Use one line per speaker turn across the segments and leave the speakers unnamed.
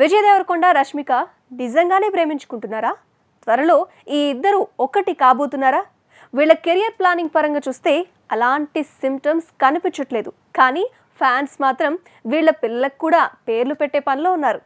విజయ్ దేవరకొండ రష్మిక నిజంగానే ప్రేమించుకుంటున్నారా? త్వరలో ఈ ఇద్దరు ఒకటి కాబోతున్నారా? వీళ్ళ కెరియర్ ప్లానింగ్ పరంగా చూస్తే అలాంటి సిమ్టమ్స్ కనిపించట్లేదు. కానీ ఫ్యాన్స్ మాత్రం వీళ్ళ పిల్లలకు కూడా పేర్లు పెట్టే పనిలో ఉన్నారు.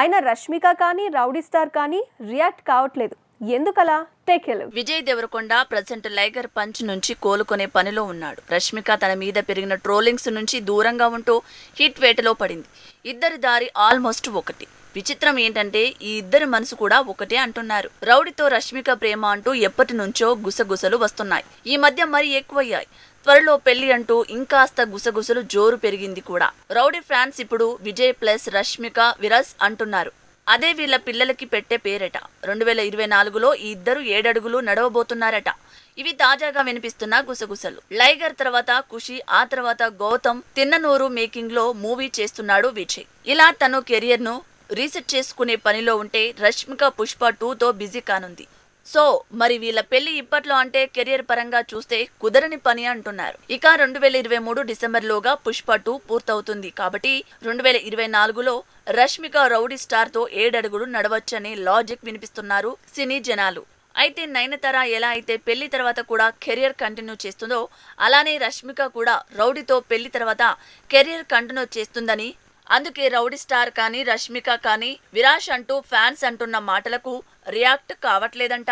అయినా రష్మిక కానీ రౌడీ స్టార్ కానీ రియాక్ట్ కావట్లేదు. ఎందుకలా? Take
Vijay Deverakonda present Liger punch నుంచి కోలుకునే పనిలో ఉన్నాడు. రష్మిక తన మీద పెరిగిన ట్రోలింగ్స్ నుంచి దూరంగా ఉంటూ హిట్ వేటలో పడింది. ఇద్దరి దారి ఆల్మోస్ట్ ఒకటి. విచిత్రం ఏంటంటే ఈ ఇద్దరి మనసు కూడా ఒకటే అంటున్నారు. రౌడీతో రష్మిక ప్రేమ అంటూ ఎప్పటి నుంచో గుసగుసలు వస్తున్నాయి. ఈ మధ్య మరీ ఎక్కువయ్యాయి. త్వరలో పెళ్ళి అంటూ ఇంకాస్త గుసగుసలు జోరు పెరిగింది కూడా. రౌడీ ఫ్యాన్స్ ఇప్పుడు విజయ్ ప్లస్ రష్మిక విరస్ అంటున్నారు. అదే వీళ్ళ పిల్లలకి పెట్టే పేరట. రెండు వేల ఇరవై నాలుగులో ఈ ఇద్దరు ఏడడుగులు నడవబోతున్నారట. ఇవి తాజాగా వినిపిస్తున్న గుసగుసలు. లైగర్ తర్వాత ఖుషి ఆ తర్వాత గౌతమ్ తిన్ననూరు మేకింగ్లో మూవీ చేస్తున్నాడు విజయ్. ఇలా తను కెరియర్ను రీసెట్ చేసుకునే పనిలో ఉంటే రష్మిక పుష్ప టూతో బిజీ కానుంది. సో మరి వీళ్ళ పెళ్ళి ఇప్పట్లో అంటే కెరియర్ పరంగా చూస్తే కుదరని పని అంటున్నారు. ఇక రెండు వేల ఇరవై మూడు డిసెంబర్ లోగా పుష్ప టూ పూర్తవుతుంది. కాబట్టి రెండు వేల ఇరవై నాలుగులో రష్మిక రౌడీ స్టార్తో ఏడడుగుడు నడవచ్చని లాజిక్ వినిపిస్తున్నారు సినీ జనాలు. అయితే నయనతార ఎలా అయితే పెళ్ళి తర్వాత కూడా కెరియర్ కంటిన్యూ చేస్తుందో అలానే రష్మిక కూడా రౌడీతో పెళ్ళి తర్వాత కెరియర్ కంటిన్యూ చేస్తుందని అందుకే రౌడీ స్టార్ కానీ రష్మిక కానీ విరాష్ అంటూ ఫ్యాన్స్ అంటున్న మాటలకు రియాక్ట్ కావట్లేదంట.